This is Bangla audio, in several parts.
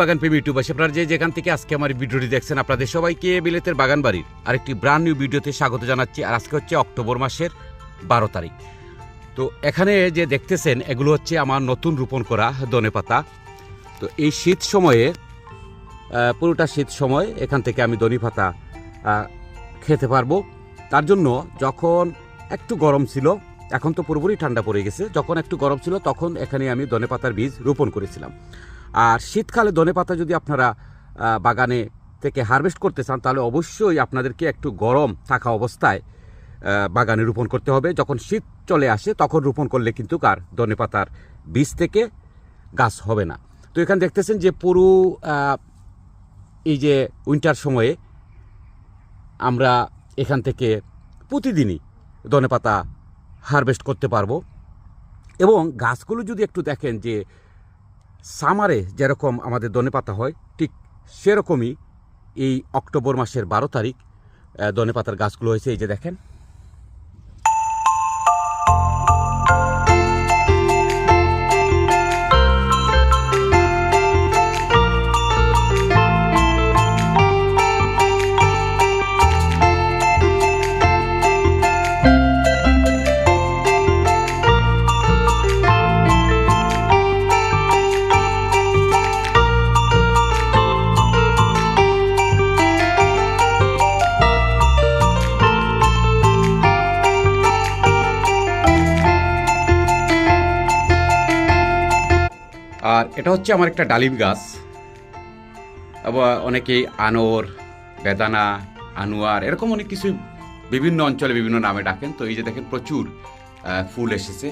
বাগান প্রেমী ইউটিউবার্স আপনারা যে যেখান থেকে আজকে আমার ভিডিওটি দেখছেন, আপনাদের সবাইকে বিলেতের বাগান বাড়ির আরেকটি ব্রান্ড নিউ ভিডিওতে স্বাগত জানাচ্ছি। আর আজকে হচ্ছে অক্টোবর মাসের বারো তারিখ। তো এখানে যে দেখতেছেন, এগুলো হচ্ছে আমার নতুন রোপণ করা ধনেপাতা তো এই শীত সময়ে পুরোটা শীত সময় এখান থেকে আমি ধনে পাতা খেতে পারব। তার জন্য যখন একটু গরম ছিল, এখন তো পুরোপুরি ঠান্ডা পড়ে গেছে, যখন একটু গরম ছিল, তখন এখানে আমি ধনেপাতার বীজ রোপণ করেছিলাম। আর শীতকালে ধনেপাতা যদি আপনারা বাগানে থেকে হারভেস্ট করতে চান, তাহলে অবশ্যই আপনাদেরকে একটু গরম থাকা অবস্থায় বাগানে রোপণ করতে হবে। যখন শীত চলে আসে, তখন রোপণ করলে কিন্তু কার ধনেপাতার বীজ থেকে গাছ হবে না। তো এখানে দেখতেছেন যে পুরো এই যে উইন্টার সময়ে আমরা এখান থেকে প্রতিদিনই ধনেপাতা হারভেস্ট করতে পারব। এবং গাছগুলো যদি একটু দেখেন যে সামারে যেরকম আমাদের দনে পাতা হয়, ঠিক সেরকমই এই অক্টোবর মাসের বারো তারিখ দনে পাতার গাছগুলো হয়েছে, এই যে দেখেন। এটা হচ্ছে আমার একটা ডালিম গাছ। আবার অনেকেই আনোর, বেদানা, আনোয়ার, এরকম অনেক কিছু বিভিন্ন অঞ্চলে বিভিন্ন নামে ডাকেন। তো এই যে দেখেন প্রচুর ফুল এসেছে।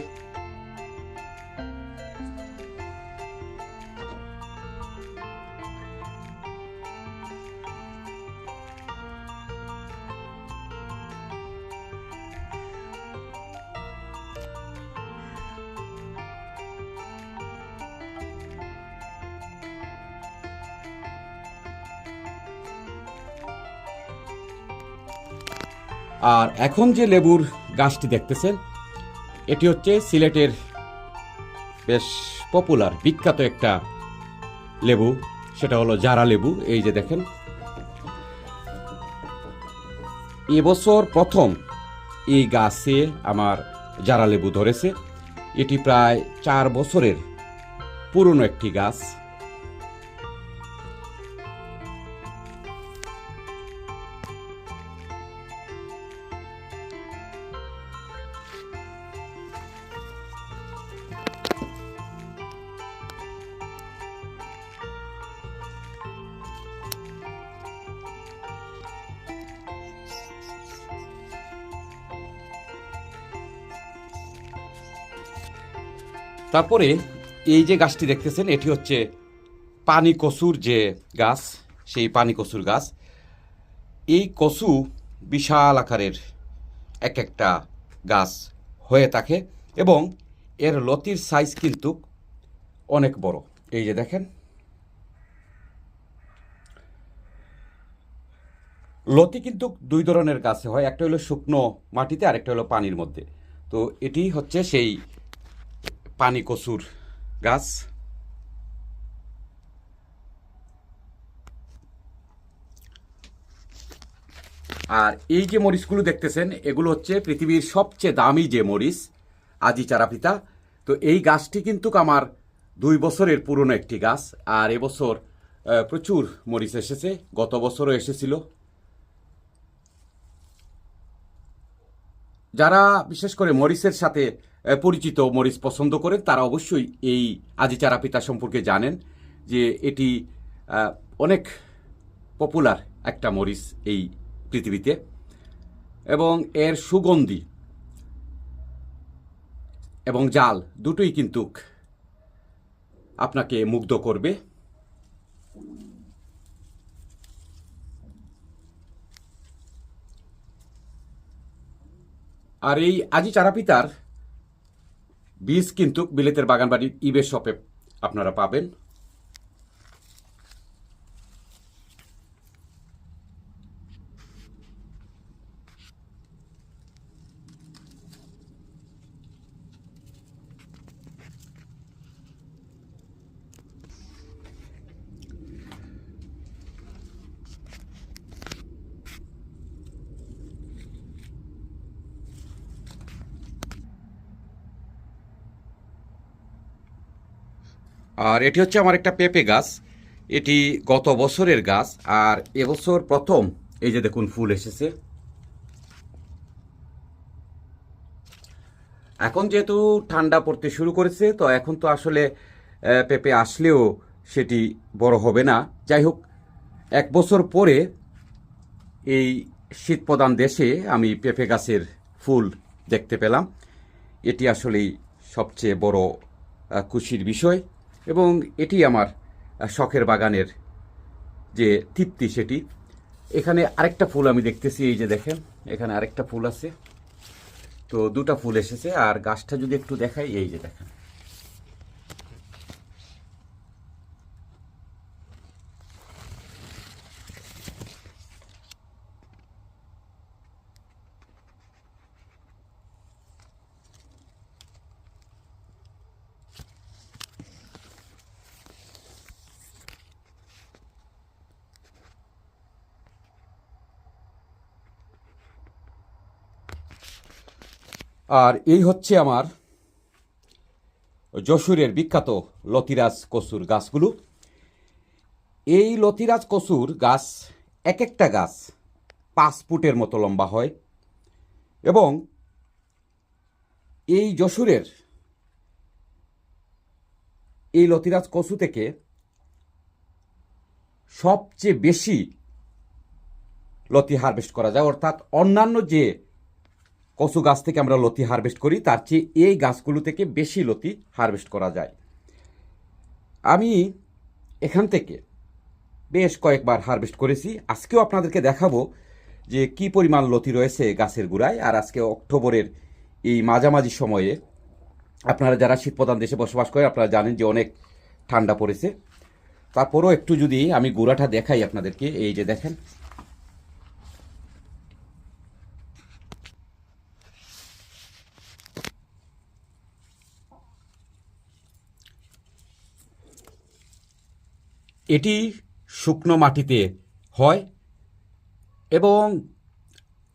আর এখন যে লেবুর গাছটি দেখতেছেন, এটি হচ্ছে সিলেটের বেশ পপুলার বিখ্যাত একটা লেবু। সেটা হলো জারা লেবু, এই যে দেখেন। এবছর প্রথম এই গাছে আমার জারা লেবু ধরেছে। এটি প্রায় চার বছরের পুরনো একটি গাছ। তারপরে এই যে গাছটি দেখতেছেন, এটি হচ্ছে পানি কসুর যে গাছ, সেই পানি কসুর গাছ। এই কসু বিশাল আকারের এক একটা গাছ হয়ে থাকে এবং এর লতির সাইজ কিন্তু অনেক বড়। এই যে দেখেন। লতি কিন্তু দুই ধরনের গাছে হয়, একটা হলো শুকনো মাটিতে আর একটা হলো পানির মধ্যে। তো এটি হচ্ছে সেই পানি কচুর গাছ? আর এই যে মরিচগুলো দেখতেছেন, এগুলো হচ্ছে পৃথিবীর সবচেয়ে দামি যে মরিচ, আজি চারাপিতা তো এই গাছটি কিন্তু আমার দুই বছরের পুরনো একটি গাছ, আর এবছর প্রচুর মরিচ এসেছে, গত বছরও এসেছিল। যারা বিশেষ করে মরিচের সাথে পরিচিত মরিচ পছন্দ করেন, তারা অবশ্যই এই আজি চারাপিতা সম্পর্কে জানেন যে এটি অনেক পপুলার একটা মরিচ এই পৃথিবীতে। এবং এর সুগন্ধি এবং জাল দুটোই কিন্তু আপনাকে মুগ্ধ করবে। আর এই আজি চারাপিতার বীজ কিন্তু বিলেতের বাগানবাড়ির ইবে শপে আপনারা পাবেন। আর এটি হচ্ছে আমার একটা পেঁপে গাছ। এটি গত বছরের গাছ। আর এবছর প্রথম, এই যে দেখুন, ফুল এসেছে। এখন যেহেতু ঠান্ডা পড়তে শুরু করেছে, তো এখন তো আসলে পেঁপে আসলেও সেটি বড় হবে না। যাই হোক, এক বছর পরে এই শীত প্রধান দেশে আমি পেঁপে গাছের ফুল দেখতে পেলাম। এটি আসলেই সবচেয়ে বড় খুশির বিষয়। এবং এটি আমার শখের বাগানের যে তৃপ্তি সেটি। এখানে আরেকটা ফুল আমি দেখতেছি, এই যে দেখেন, এখানে আরেকটা ফুল আছে। তো দুটা ফুল এসেছে, আর গাছটা যদি একটু দেখাই, এই যে দেখেন। আর এই হচ্ছে আমার যশোরের বিখ্যাত লতিরাজ কচুর গাছগুলো। এই লতিরাজ কচুর গাছ এক একটা গাছ পাঁচ ফুটের মতো লম্বা হয় এবং এই যশোরের এই লতিরাজ কচু থেকে সবচেয়ে বেশি লতি হারভেস্ট করা যায়। অর্থাৎ অন্যান্য যে কচু গাছ থেকে আমরা লতি হারভেস্ট করি, তার চেয়ে এই গাছগুলো থেকে বেশি লতি হারভেস্ট করা যায়। আমি এখান থেকে বেশ কয়েকবার হারভেস্ট করেছি। আজকেও আপনাদেরকে দেখাবো যে কি পরিমাণ লতি রয়েছে গাছের গুড়ায়, আর আজকে অক্টোবরের এই মাঝামাঝি সময়ে আপনারা যারা শীতপ্রধান দেশে বসবাস করেন, আপনারা জানেন যে অনেক ঠান্ডা পড়েছে। তারপরও একটু যদি আমি গুড়াটা দেখাই আপনাদেরকে, এই যে দেখেন এটি শুকনো মাটিতে হয় এবং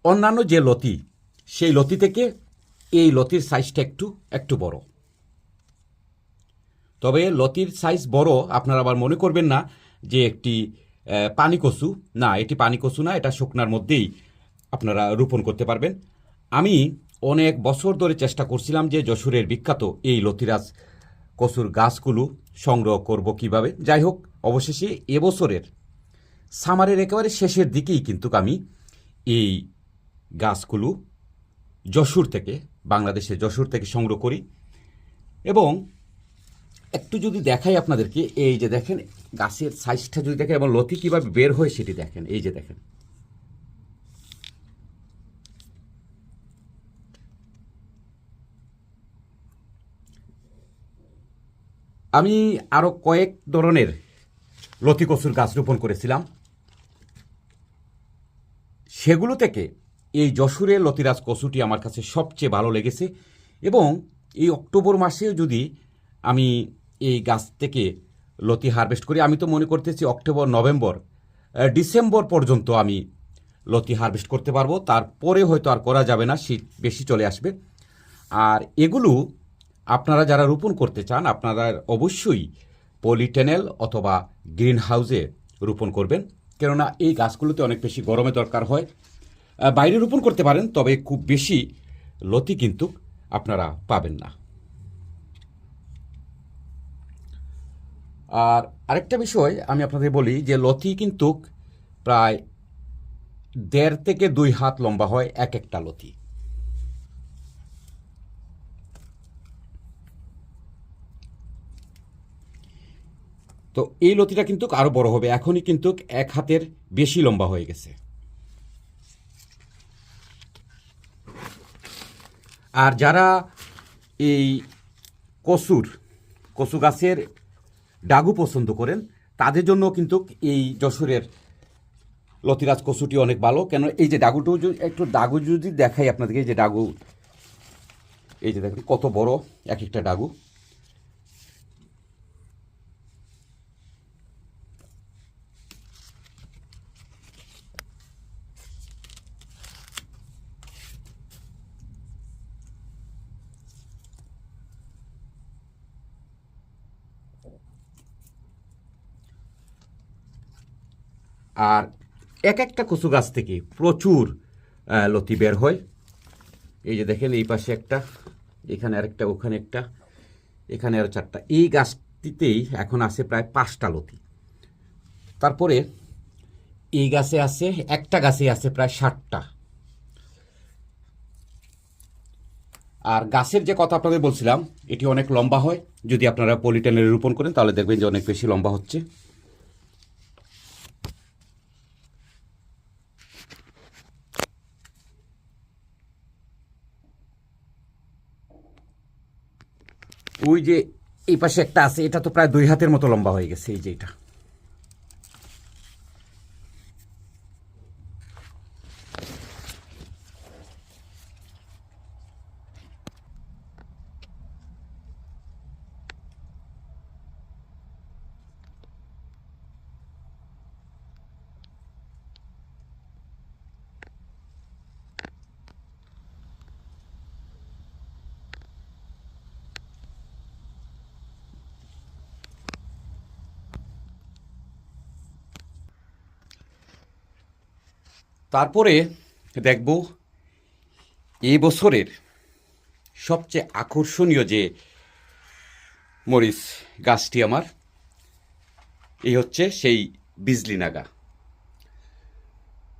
অন্যান্য যে লতি, সেই লতি থেকে এই লতির সাইজটা একটু একটু বড়। তবে লতির সাইজ বড়, আপনারা আবার মনে করবেন না যে একটি পানি কচু না, এটি পানি কচু না, এটা শুকনার মধ্যেই আপনারা রোপণ করতে পারবেন। আমি অনেক বছর ধরে চেষ্টা করছিলাম যে যশোরের বিখ্যাত এই লতিরাজ কচুর গাছগুলো সংগ্রহ করব কীভাবে। যাই হোক অবশেষে এবছরের সামারের একেবারে শেষের দিকেই কিন্তু আমি এই গাছগুলো যশোর থেকে, বাংলাদেশের যশোর থেকে সংগ্রহ করি। এবং একটু যদি দেখাই আপনাদেরকে, এই যে দেখেন, গাছের সাইজটা যদি দেখেন এবং লতি কীভাবে বের হয় সেটি দেখেন। এই যে দেখেন। আমি আরও কয়েক ধরনের লতি কচুর গাছ রোপণ করেছিলাম। সেগুলো থেকে এই যশোরের লতিরাজ কসুটি আমার কাছে সবচেয়ে ভালো লেগেছে এবং এই অক্টোবর মাসেও যদি আমি এই গাছ থেকে লতি হারভেস্ট করি, আমি তো মনে করতেছি অক্টোবর, নভেম্বর ডিসেম্বর পর্যন্ত আমি লতি হারভেস্ট করতে পারব। তারপরে হয়তো আর করা যাবে না, শীত বেশি চলে আসবে। আর এগুলো আপনারা যারা রোপণ করতে চান, আপনারা অবশ্যই পলিটেনেল অথবা গ্রিন হাউসে রোপণ করবেন। কেননা এই গাছগুলোতে অনেক বেশি গরমে দরকার হয়। বাইরে রোপণ করতে পারেন, তবে খুব বেশি লতি কিন্তু আপনারা পাবেন না। আর আরেকটা বিষয় আমি আপনাদের বলি যে, লতি কিন্তু প্রায় দেড় থেকে দুই হাত লম্বা হয় এক একটা লতি। তো এই লতিটা কিন্তু আরও বড় হবে। এখনই কিন্তু এক হাতের বেশি লম্বা হয়ে গেছে। আর যারা এই কসুর, কসু গাছের ডাগু পছন্দ করেন, তাদের জন্য কিন্তু এই যশোরের লতিরাজ কচুটি অনেক ভালো। কেন এই যে ডাগুটো একটু ডাগু যদি দেখাই আপনাদেরকে, এই যে ডাগু, এই যে দেখেন কত বড় এক একটা ডাগু। আর এক একটা কচু গাছ থেকে প্রচুর লতি বের হয়। এই যে দেখেন, এই পাশে একটা, এখানে আরেকটা, ওখানে একটা, এখানে আরও চারটা। এই গাছটিতেই এখন আছে প্রায় পাঁচটা লতি। তারপরে এই গাছে আছে, একটা গাছে আছে প্রায় ষাটটা। আর গাছের যে কথা আপনাদের বলছিলাম, এটি অনেক লম্বা হয়। যদি আপনারা পলিটেনের রোপণ করেন, তাহলে দেখবেন যে অনেক বেশি লম্বা হচ্ছে। ওই যে এই পাশে একটা আছে, এটা তো প্রায় দুই হাতের মতো লম্বা হয়ে গেছে, এই যে এটা। তারপরে দেখব এ বছরের সবচেয়ে আকর্ষণীয় যে মরিচ গাছটি আমার, এই হচ্ছে সেই বিজলি নাগা।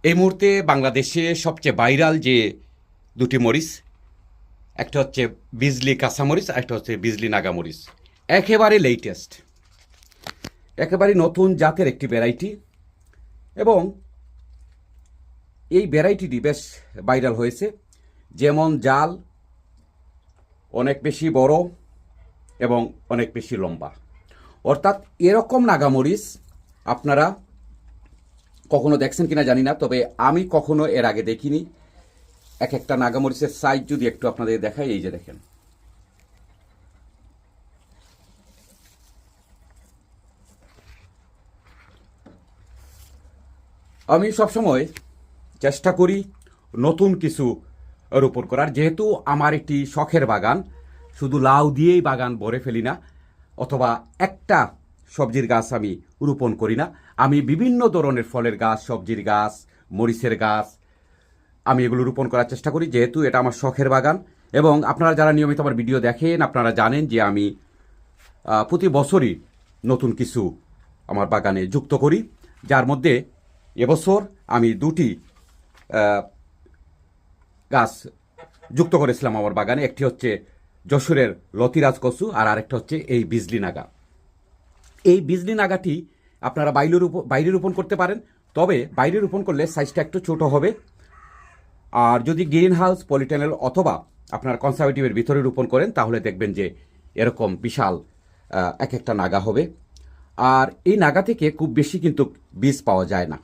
এই মুহূর্তে বাংলাদেশে সবচেয়ে ভাইরাল যে দুটি মরিচ, একটা হচ্ছে বিজলি কাঁচামরিচ আর একটা হচ্ছে বিজলি নাগা মরিচ। একেবারে লেটেস্ট একেবারে নতুন জাতের একটি ভ্যারাইটি এবং এই ভ্যারাইটিটি বেশ ভাইরাল হয়েছে। যেমন জাল, অনেক বেশি বড় এবং অনেক বেশি লম্বা। অর্থাৎ এরকম নাগামরিচ আপনারা কখনো দেখছেন কিনা জানি না, তবে আমি কখনো এর আগে দেখিনি। এক একটা নাগামরিচের সাইজ যদি একটু আপনাদের দেখাই, এই যে দেখেন। আমি সবসময় চেষ্টা করি নতুন কিছু রোপণ করার। যেহেতু আমার একটি শখের বাগান, শুধু লাউ দিয়েই বাগান ভরে ফেলি না, অথবা একটা সবজির গাছ আমি রোপণ করি না, আমি বিভিন্ন ধরনের ফলের গাছ, সবজির গাছ, মরিচের গাছ, আমি এগুলো রোপণ করার চেষ্টা করি, যেহেতু এটা আমার শখের বাগান। এবং আপনারা যারা নিয়মিত আমার ভিডিও দেখেন, আপনারা জানেন যে আমি প্রতি বছরই নতুন কিছু আমার বাগানে যুক্ত করি। যার মধ্যে এবছর আমি দুটি গাছ যুক্ত করেছিলাম আমার বাগানে। একটি হচ্ছে যশোরের লতিরাজ কচু আর আরেকটা হচ্ছে এই বিজলি নাগা। এই বিজলি নাগাটি আপনারা বাইরে বাইরে রোপণ করতে পারেন, তবে বাইরে রোপণ করলে সাইজটা একটু ছোট হবে। আর যদি গ্রিন হাউস পলিটেনেল অথবা আপনার কনসারভেটিভের ভিতরে রোপণ করেন, তাহলে দেখবেন যে এরকম বিশাল এক একটা নাগা হবে। আর এই নাগা থেকে খুব বেশি কিন্তু বীজ পাওয়া যায় না।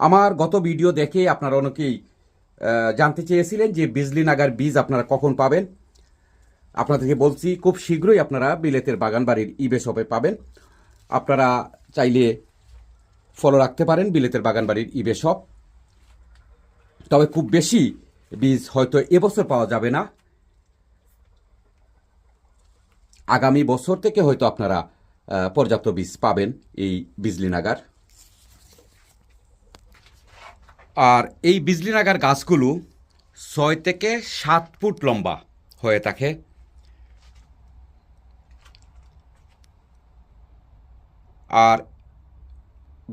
আমার গত ভিডিও দেখে আপনারা অনেকেই জানতে চেয়েছিলেন যে বিজলি নাগার বীজ আপনারা কখন পাবেন। আপনাদেরকে বলছি, খুব শীঘ্রই আপনারা বিলেতের বাগান বাড়ির ইবে শপে পাবেন। আপনারা চাইলে ফলো রাখতে পারেন বিলেতের বাগান বাড়ির ইবে শপ। তবে খুব বেশি বীজ হয়তো এবছর পাওয়া যাবে না। আগামী বছর থেকে হয়তো আপনারা পর্যাপ্ত বীজ পাবেন এই বিজলি নাগার। আর এই বিজলি নাগার গাছগুলো ছয় থেকে সাত ফুট লম্বা হয়ে থাকে। আর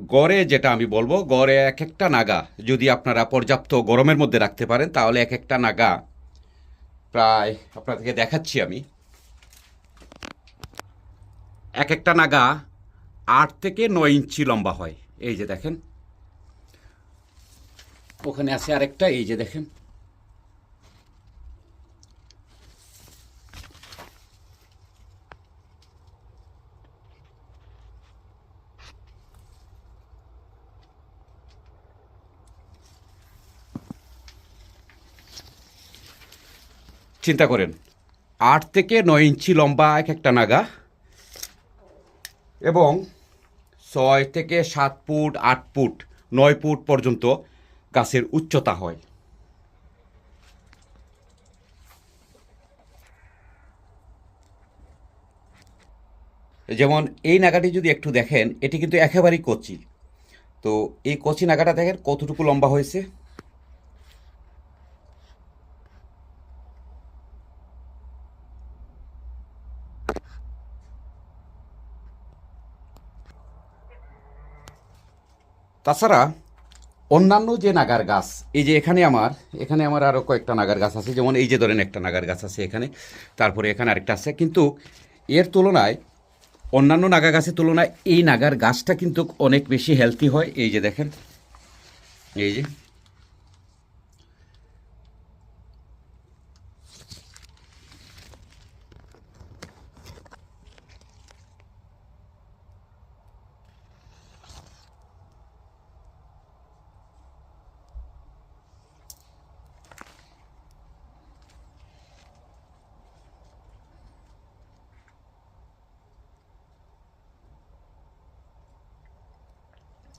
গড়ে যেটা আমি বলব, গড়ে এক একটা নাগা, যদি আপনারা পর্যাপ্ত গরমের মধ্যে রাখতে পারেন, তাহলে এক একটা নাগা প্রায় আপনাদেরকে দেখাচ্ছি আমি। এক একটা নাগা আট থেকে নয় ইঞ্চি লম্বা হয়। এই যে দেখেন ওখানে আছে আরেকটা, এই যে দেখেন। চিন্তা করেন, আট থেকে নয় ইঞ্চি লম্বা এক একটা নাগা এবং ছয় থেকে সাত ফুট, আট ফুট, নয় ফুট পর্যন্ত গাছের উচ্চতা হয়। যেমন এই নাগাটি যদি একটু দেখেন, এটি কিন্তু একেবারেই কচি। তো এই কচি নাগাটা দেখেন, কতটুকু লম্বা হয়েছে? তাছাড়া অন্যান্য যে নাগার গাছ, এই যে এখানে আমার এখানে আমার আরও কয়েকটা নাগার গাছ আছে, যেমন এই যে ধরেন একটা নাগার গাছ আছে এখানে, তারপরে এখানে আরেকটা আছে, কিন্তু এর তুলনায়, অন্যান্য নাগা গাছের তুলনায় এই নাগার গাছটা কিন্তু অনেক বেশি হেলদি হয়, এই যে দেখেন, এই যে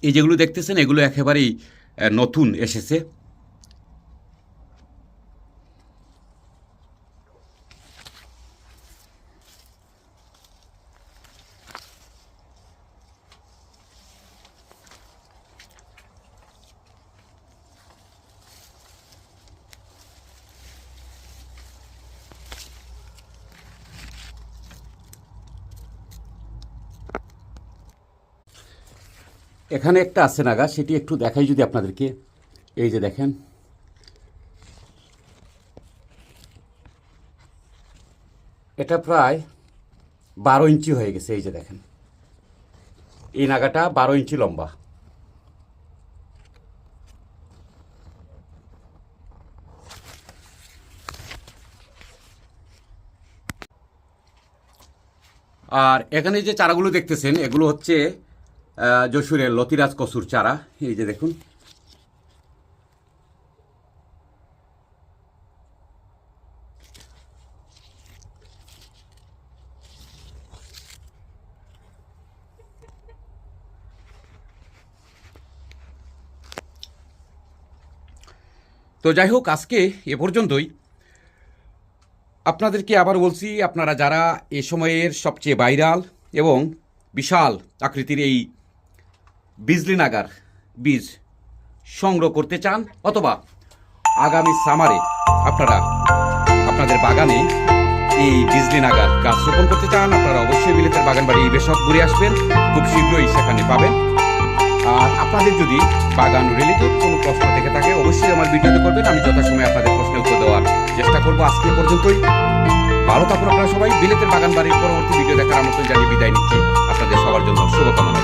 এই যেগুলো দেখতেছেন এগুলো একেবারেই নতুন এসেছে। এখানে একটা আছে নাগা, সেটি একটু দেখাই যদি আপনাদেরকে। এই যে দেখেন। এটা প্রায় বারো ইঞ্চি হয়ে গেছে, এই যে দেখেন। এই নাগাটা বারো ইঞ্চি লম্বা। আর এখানে যে চারাগুলো দেখতেছেন, এগুলো হচ্ছে যশোরের লতিরাজ কসুর চারা। এই যে দেখুন। তো যাই হোক, আজকে এ পর্যন্তই। আপনাদেরকে আবার বলছি, আপনারা যারা এ সময়ের সবচেয়ে ভাইরাল এবং বিশাল আকৃতির এই বিজলি নাগার বীজ সংগ্রহ করতে চান অথবা আগামী সামারে আপনারা, আপনাদের বাগানে এই বিজলি নাগার গাছ রোপণ করতে চান, আপনারা অবশ্যই বিলেতের বাগান বাড়ি বেশক ঘুরে আসবেন, খুব শীঘ্রই সেখানে পাবেন। আর আপনাদের যদি বাগান রিলেটেড কোনো প্রশ্ন থেকে থাকে, অবশ্যই আমার ভিডিওতে করবেন, আমি যথাসময়ে আপনাদের প্রশ্নের উত্তর দেওয়ার চেষ্টা করব আজকে পর্যন্তই। ভালো থাকুন আপনারা সবাই বিলেতের বাগান বাড়ির পরবর্তী ভিডিও দেখার আমন্ত্রণ জানিয়ে বিদায় নিচ্ছি। আপনাদের সবার জন্য শুভকামনা।